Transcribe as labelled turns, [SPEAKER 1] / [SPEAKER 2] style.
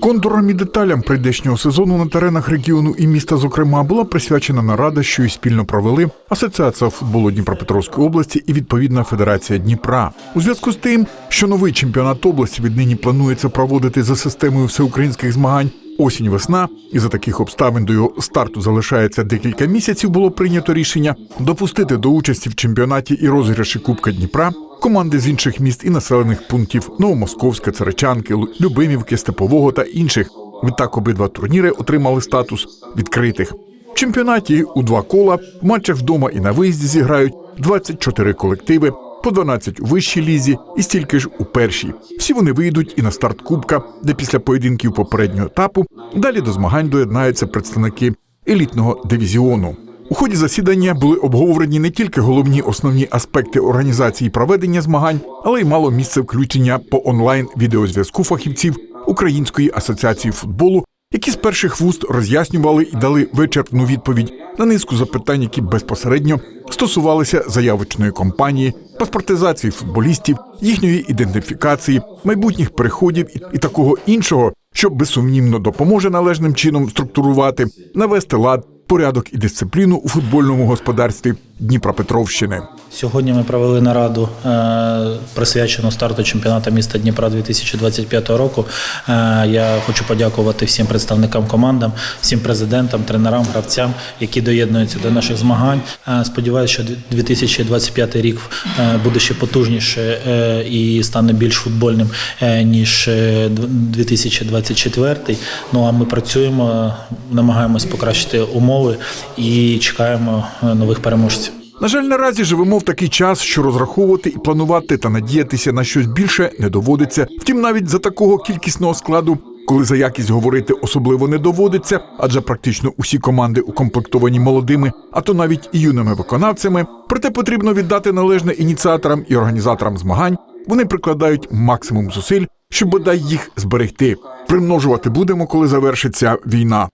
[SPEAKER 1] Кондурам і деталям прийдешнього сезону на теренах регіону і міста, зокрема, була присвячена нарада, що і спільно провели Асоціація футболу Дніпропетровської області і відповідна Федерація Дніпра. У зв'язку з тим, що новий чемпіонат області віднині планується проводити за системою всеукраїнських змагань. Осінь весна, і за таких обставин до його старту залишається декілька місяців. Було прийнято рішення допустити до участі в чемпіонаті і розіграші Кубка Дніпра команди з інших міст і населених пунктів Новомосковська, Царичанки, Любимівки, Степового та інших. Відтак обидва турніри отримали статус відкритих. В чемпіонаті у два кола в матчах вдома і на виїзді зіграють 24 колективи, по 12 у вищій лізі і стільки ж у першій. Всі вони вийдуть і на старт Кубка, де після поєдинків попереднього етапу далі до змагань доєднаються представники елітного дивізіону. У ході засідання були обговорені не тільки головні основні аспекти організації проведення змагань, але й мало місце включення по онлайн відеозв'язку фахівців Української асоціації футболу, які з перших вуст роз'яснювали і дали вичерпну відповідь на низку запитань, які безпосередньо стосувалися заявочної кампанії, паспортизації футболістів, їхньої ідентифікації, майбутніх переходів і, такого іншого, що безсумнівно допоможе належним чином структурувати, навести лад, порядок і дисципліну у футбольному господарстві Дніпропетровщини.
[SPEAKER 2] Сьогодні ми провели нараду, е, присвячену старту чемпіонату міста Дніпра 2025 року. Е, Я хочу подякувати всім представникам командам, всім президентам, тренерам, гравцям, які доєднуються до наших змагань. Е, Сподіваюся, що 2025 рік буде ще потужніше і стане більш футбольним ніж е, 2024. Ну а ми працюємо, намагаємось покращити умови і чекаємо нових переможців.
[SPEAKER 1] На жаль, наразі живемо в такий час, що розраховувати і планувати та надіятися на щось більше не доводиться. Втім, навіть за такого кількісного складу, коли за якість говорити особливо не доводиться, адже практично усі команди укомплектовані молодими, а то навіть і юними виконавцями. Проте потрібно віддати належне ініціаторам і організаторам змагань. Вони прикладають максимум зусиль, щоб бодай їх зберегти. Примножувати будемо, коли завершиться війна.